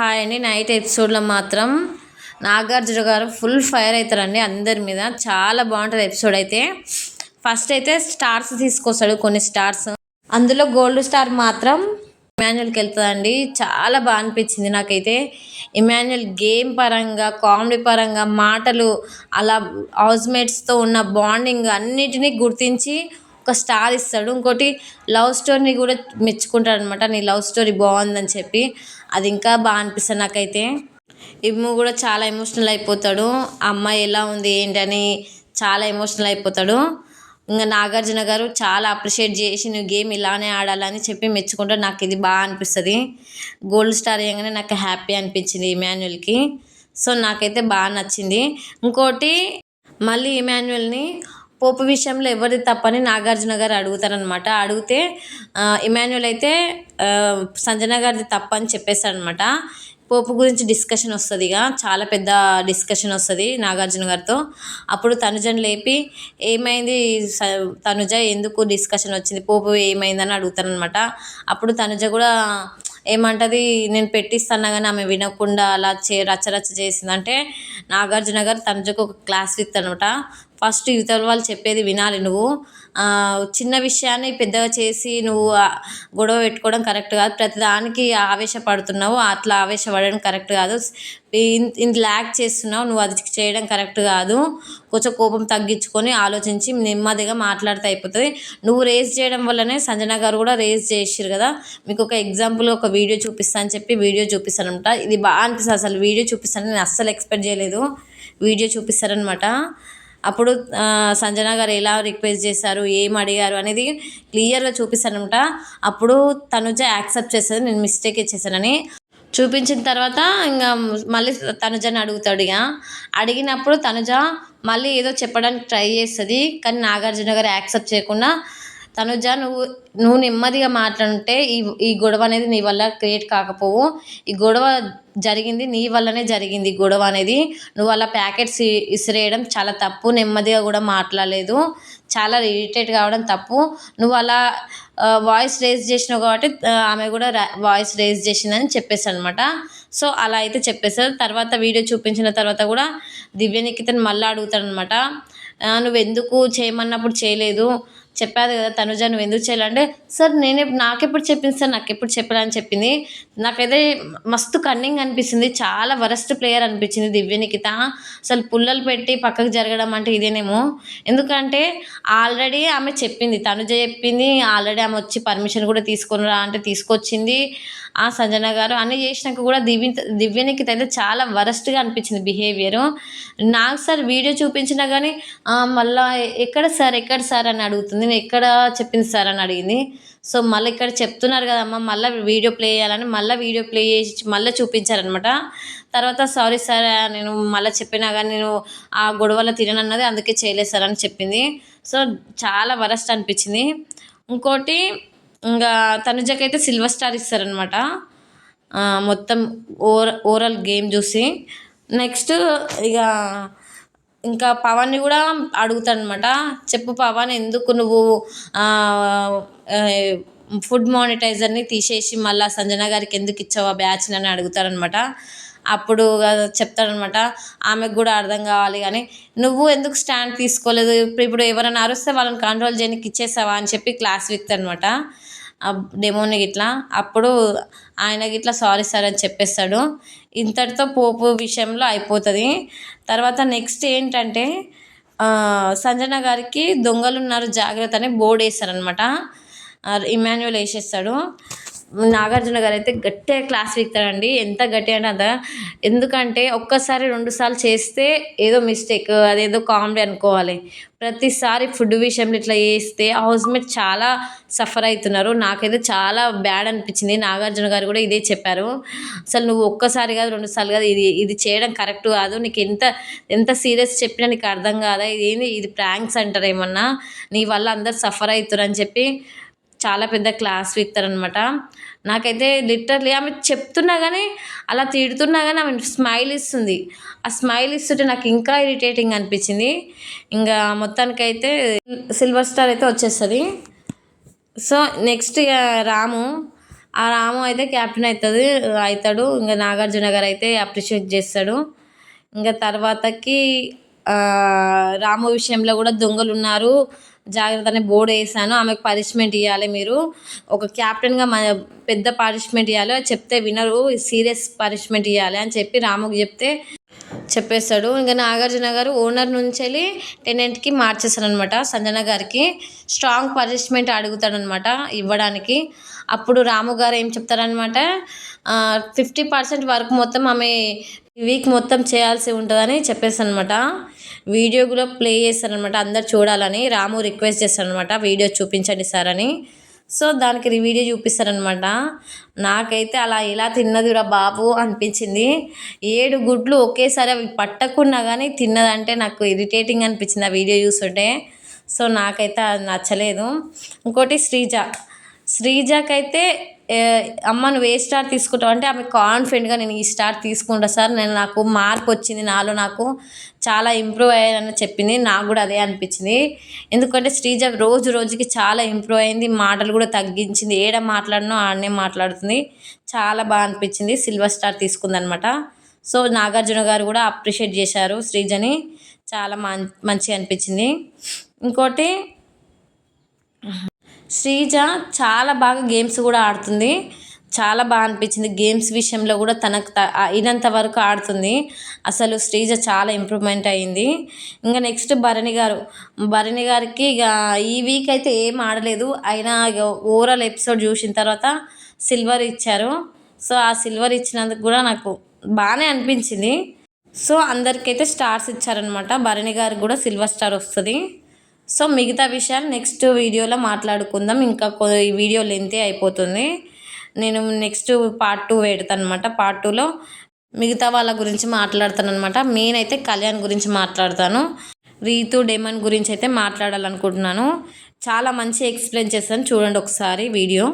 Hi అండి. Night ఎపిసోడ్లో మాత్రం నాగార్జున గారు ఫుల్ ఫైర్ అవుతారండి అందరి మీద. చాలా బాగుంటుంది ఎపిసోడ్ అయితే. ఫస్ట్ అయితే స్టార్స్ తీసుకొస్తాడు కొన్ని స్టార్స్. అందులో గోల్డ్ స్టార్ మాత్రం ఇమాన్యుల్కి వెళ్తుందండి. చాలా బాగా అనిపించింది నాకైతే. ఇమాన్యుల్ గేమ్ పరంగా కామెడీ పరంగా మాటలు అలా హౌస్మేట్స్తో ఉన్న బాండింగ్ అన్నిటినీ గుర్తించి ఒక స్టార్ ఇస్తాడు. ఇంకోటి లవ్ స్టోరీని కూడా మెచ్చుకుంటాడు అనమాట నీ లవ్ స్టోరీ బాగుందని చెప్పి. అది ఇంకా బాగా అనిపిస్తుంది నాకైతే. ఇమ్ము కూడా చాలా ఎమోషనల్ అయిపోతాడు. అమ్మాయి ఎలా ఉంది ఏంటని చాలా ఎమోషనల్ అయిపోతాడు. ఇంకా నాగార్జున గారు చాలా అప్రిషియేట్ చేసి నువ్వు గేమ్ ఇలానే ఆడాలని చెప్పి మెచ్చుకుంటాడు. నాకు ఇది బాగా అనిపిస్తుంది. గోల్డ్ స్టార్ అయ్యగానే నాకు హ్యాపీ అనిపించింది ఇమాన్యుల్కి సో నాకైతే బాగా నచ్చింది. ఇంకోటి మళ్ళీ ఇమాన్యుల్ని పోపు విషయంలో ఎవరిది తప్పని నాగార్జున గారు అడుగుతారనమాట అడిగితే ఇమాన్యుల్ అయితే సంజన గారిది తప్పని చెప్పేస్తాడనమాట పోపు గురించి డిస్కషన్ వస్తుంది ఇక. చాలా పెద్ద డిస్కషన్ వస్తుంది నాగార్జున గారితో. అప్పుడు తనుజని లేపి ఏమైంది స- తనుజ ఎందుకు డిస్కషన్ వచ్చింది? పోపు ఏమైందని అడుగుతారనమాట అప్పుడు తనుజ కూడా ఏమంటది? నేను పెట్టిస్తాను కానీ ఆమె వినకుండా అలా చే రచ్చరచ్చ చేసిందంటే నాగార్జున గారు తనుజకు ఒక క్లాస్ ఇస్తానమాట ఫస్ట్ ఇవతల వాళ్ళు చెప్పేది వినాలి. నువ్వు చిన్న విషయాన్ని పెద్దగా చేసి నువ్వు గొడవ పెట్టుకోవడం కరెక్ట్ కాదు. ప్రతిదానికి ఆవేశపడుతున్నావు. అట్లా ఆవేశపడడం కరెక్ట్ కాదు. ఇన్- ఇంత ల్యాక్ చేస్తున్నావు. నువ్వు అది చేయడం కరెక్ట్ కాదు. కొంచెం కోపం తగ్గించుకొని ఆలోచించి నెమ్మదిగా మాట్లాడితే అయిపోతుంది. నువ్వు రేస్ చేయడం వల్లనే సంజన గారు కూడా రేస్ చేసిరు కదా. మీకు ఒక ఎగ్జాంపుల్ ఒక వీడియో చూపిస్తాను అని చెప్పి వీడియో చూపిస్తానమాట ఇది బాగా అనిపిస్తుంది. అసలు వీడియో చూపిస్తాను నేను అస్సలు ఎక్స్పెక్ట్ చేయలేదు. వీడియో చూపిస్తారనమాట అప్పుడు సంజన గారు ఎలా రిక్వెస్ట్ చేశారు ఏం అడిగారు అనేది క్లియర్గా చూపిస్తానమాట అప్పుడు తనుజ యాక్సెప్ట్ చేస్తుంది నేను మిస్టేక్ ఇచ్చేసానని. చూపించిన తర్వాత ఇంకా మళ్ళీ తనుజని అడుగుతాడు ఇక. అడిగినప్పుడు తనుజ మళ్ళీ ఏదో చెప్పడానికి ట్రై చేస్తుంది కానీ నాగార్జున గారు యాక్సెప్ట్ చేయకుండా తనుజ నువ్వు నువ్వు నెమ్మదిగా మాట్లాడుంటే ఈ ఈ గొడవ అనేది నీ వల్ల క్రియేట్ కాకపోవు. ఈ గొడవ జరిగింది నీ వల్లనే జరిగింది ఈ గొడవ అనేది. నువ్వు అలా ప్యాకెట్స్ ఇసిరేయడం చాలా తప్పు. నెమ్మదిగా కూడా మాట్లాడలేదు. చాలా ఇరిటేట్ కావడం తప్పు. నువ్వు అలా వాయిస్ రేజ్ చేసినావు కాబట్టి ఆమె కూడా వాయిస్ రేజ్ చేసిందని చెప్పేసి అనమాట సో అలా అయితే చెప్పేశారు. తర్వాత వీడియో చూపించిన తర్వాత కూడా దివ్య నిఖితని మళ్ళీ అడుగుతాడనమాట నువ్వు ఎందుకు చేయమన్నప్పుడు చేయలేదు. చెప్పాది కదా తనుజ నువ్వు ఎందుకు చేయాలంటే సార్ నేనే నాకెప్పుడు చెప్పింది సార్ నాకెప్పుడు చెప్పాలని చెప్పింది. నాకైతే మస్తు కన్నింగ్ అనిపిస్తుంది. చాలా వరస్ట్ ప్లేయర్ అనిపించింది దివ్య నిఖిత. అసలు పుల్లలు పెట్టి పక్కకు జరగడం అంటే ఇదేనేమో. ఎందుకంటే ఆల్రెడీ ఆమె చెప్పింది తనుజ చెప్పింది ఆల్రెడీ ఆమె వచ్చి పర్మిషన్ కూడా తీసుకొని రా అంటే తీసుకొచ్చింది ఆ సంజన గారు. అన్ని చేసినాక కూడా దివ్య దివ్యనికిత అయితే చాలా వరస్ట్గా అనిపించింది బిహేవియర్ నాకు సార్ వీడియో చూపించినా కానీ మళ్ళీ ఎక్కడ సార్ ఎక్కడ సార్? అని అడుగుతుంది. నేను ఎక్కడ చెప్పింది సార్ అని అడిగింది. సో మళ్ళీ ఇక్కడ చెప్తున్నారు కదమ్మా మళ్ళీ వీడియో ప్లే చేయాలని మళ్ళీ వీడియో ప్లే చేసి మళ్ళీ చూపించారనమాట తర్వాత సారీ సార్ నేను మళ్ళీ చెప్పినా కానీ నేను ఆ గొడవలో తిననన్నది అందుకే చేయలేదు సార్ అని చెప్పింది. సో చాలా వరస్ట్ అనిపించింది. ఇంకోటి ఇంకా తనుజకైతే సిల్వర్ స్టార్ ఇస్తారనమాట మొత్తం ఓవర్ ఓవరాల్ గేమ్ చూసి. నెక్స్ట్ ఇక ఇంకా పవన్ని కూడా అడుగుతాడనమాట చెప్పు పవన్ ఎందుకు నువ్వు ఫుడ్ మానిటైజర్ని తీసేసి మళ్ళీ సంజన గారికి ఎందుకు ఇచ్చావు ఆ బ్యాచ్ని అని అడుగుతారనమాట అప్పుడు చెప్తాడనమాట ఆమెకు కూడా అర్థం కావాలి కానీ నువ్వు ఎందుకు స్టాండ్ తీసుకోలేదు? ఇప్పుడు ఇప్పుడు ఎవరైనా అరుస్తే వాళ్ళని కంట్రోల్ చేయడానికి ఇచ్చేసావా? అని చెప్పి క్లాస్ విక్తాడనమాట డెమోని గిట్లా అప్పుడు ఆయన గిట్లా సారీ సార్ అని చెప్పేస్తాడు. ఇంతటితో పోపు విషయంలో అయిపోతుంది. తర్వాత నెక్స్ట్ ఏంటంటే సంజన గారికి దొంగలు ఉన్నారు జాగ్రత్త అని బోర్డు వేస్తారనమాట ఇమాన్యువల్ వేసేస్తాడు. నాగార్జున గారు అయితే గట్టిగా క్లాస్ వీక్తాడండి. ఎంత గట్టి అంటే అంత. ఎందుకంటే ఒక్కసారి రెండు సార్లు చేస్తే ఏదో మిస్టేక్ అదేదో కామెడీ అనుకోవాలి. ప్రతిసారి ఫుడ్ విషయంలో ఇట్లా చేస్తే హౌస్ మేట్ చాలా సఫర్ అవుతున్నారు నాకైతే చాలా బ్యాడ్ అనిపించింది. నాగార్జున గారు కూడా ఇదే చెప్పారు. అసలు నువ్వు ఒక్కసారి కాదు రెండు సార్లు కాదు ఇది ఇది చేయడం కరెక్ట్ కాదు. నీకు ఎంత ఎంత సీరియస్ చెప్పినా నీకు అర్థం కాదా? ఇది ఏంది? ఇది ప్రాంక్స్ అంటారు ఏమన్నా నీ వల్ల అందరు సఫర్ అవుతారు అని చెప్పి చాలా పెద్ద క్లాస్ వీక్తారనమాట నాకైతే లిటరలీ ఆమె చెప్తున్నా కానీ అలా తిడుతున్నా కానీ ఆమె స్మైల్ ఇస్తుంది. ఆ స్మైల్ ఇస్తుంటే నాకు ఇంకా ఇరిటేటింగ్ అనిపించింది. ఇంకా మొత్తానికైతే సిల్వర్ స్టార్ అయితే వచ్చేస్తుంది. So next Ramu. ఆ రాము అయితే క్యాప్టెన్ అవుతుంది అవుతాడు ఇంకా నాగార్జున గారు అయితే అప్రిషియేట్ చేస్తాడు. ఇంకా తర్వాతకి రాము విషయంలో కూడా దొంగలు ఉన్నారు జాగ్రత్తనే బోర్డు వేసాను. ఆమెకు పనిష్మెంట్ ఇవ్వాలి మీరు. ఒక క్యాప్టెన్గా మన పెద్ద పనిష్మెంట్ ఇవ్వాలి అది చెప్తే వినరు. సీరియస్ పనిష్మెంట్ ఇవ్వాలి అని చెప్పి రాముకి చెప్తే చెప్పేస్తాడు. ఇంకా నాగార్జున గారు ఓనర్ నుంచి వెళ్ళి టెనెంట్కి మార్చేస్తాడనమాట సంజన గారికి. స్ట్రాంగ్ పనిష్మెంట్ అడుగుతాడనమాట ఇవ్వడానికి. అప్పుడు రాము గారు ఏం చెప్తారనమాట ఫిఫ్టీ పర్సెంట్ వర్క్ మొత్తం ఆమె వీక్ మొత్తం చేయాల్సి ఉంటుందని చెప్పేస్తారనమాట వీడియో కూడా ప్లే చేస్తారనమాట అందరు చూడాలని రాము రిక్వెస్ట్ చేస్తారనమాట వీడియో చూపించండి సార్ అని. సో దానికి వీడియో చూపిస్తారనమాట నాకైతే అలా ఎలా తిన్నదిరా బాబు అనిపించింది. ఏడు గుడ్లు ఒకేసారి అవి పట్టకున్నా కానీ తిన్నదంటే నాకు ఇరిటేటింగ్ అనిపించింది ఆ వీడియో చూస్తుంటే. సో నాకైతే అది నచ్చలేదు. ఇంకోటి శ్రీజ. శ్రీజకైతే అమ్మ నువ్వు ఏ స్టార్ తీసుకుంటావు? అంటే ఆమె కాన్ఫిడెంట్గా నేను ఈ స్టార్ తీసుకుంటా సార్ నేను నాకు మార్పు వచ్చింది నాలో నాకు. చాలా ఇంప్రూవ్ అయ్యానని చెప్పింది. నాకు కూడా అదే అనిపించింది. ఎందుకంటే శ్రీజ రోజు రోజుకి చాలా ఇంప్రూవ్ అయింది. మాటలు కూడా తగ్గించింది. ఏడ మాట్లాడినో ఆడనే మాట్లాడుతుంది. చాలా బాగా అనిపించింది. సిల్వర్ స్టార్ తీసుకుందనమాట. సో నాగార్జున గారు కూడా అప్రిషియేట్ చేశారు శ్రీజని. చాలా మం మంచిగా అనిపించింది. ఇంకోటి శ్రీజ చాలా బాగా గేమ్స్ కూడా ఆడుతుంది. చాలా బాగా అనిపించింది. గేమ్స్ విషయంలో కూడా తనకు త- అయినంత వరకు ఆడుతుంది. అసలు శ్రీజ చాలా ఇంప్రూవ్మెంట్ అయింది. ఇంకా నెక్స్ట్ భరణి గారు. భరణి గారికి ఇక ఈ వీక్ అయితే ఏం ఆడలేదు. అయినా ఇక ఓవరాల్ ఎపిసోడ్ చూసిన తర్వాత సిల్వర్ ఇచ్చారు. సో ఆ సిల్వర్ ఇచ్చినందుకు కూడా నాకు బాగానే అనిపించింది. సో అందరికైతే స్టార్స్ ఇచ్చారనమాట భరణి గారికి కూడా సిల్వర్ స్టార్ వస్తుంది. సో మిగతా విషయాలు నెక్స్ట్ వీడియోలో మాట్లాడుకుందాం. ఇంకా కొ- ఈ వీడియో లెంతే అయిపోతుంది. నేను నెక్స్ట్ పార్ట్ టూ పెడతాను అనమాట పార్ట్ టూలో మిగతా వాళ్ళ గురించి మాట్లాడతాను అనమాట మెయిన్ అయితే కళ్యాణ్ గురించి మాట్లాడతాను. రీతు డెమన్ గురించి అయితే మాట్లాడాలనుకుంటున్నాను. చాలా మంచి ఎక్స్ప్లెయిన్ చేస్తాను చూడండి ఒకసారి వీడియో.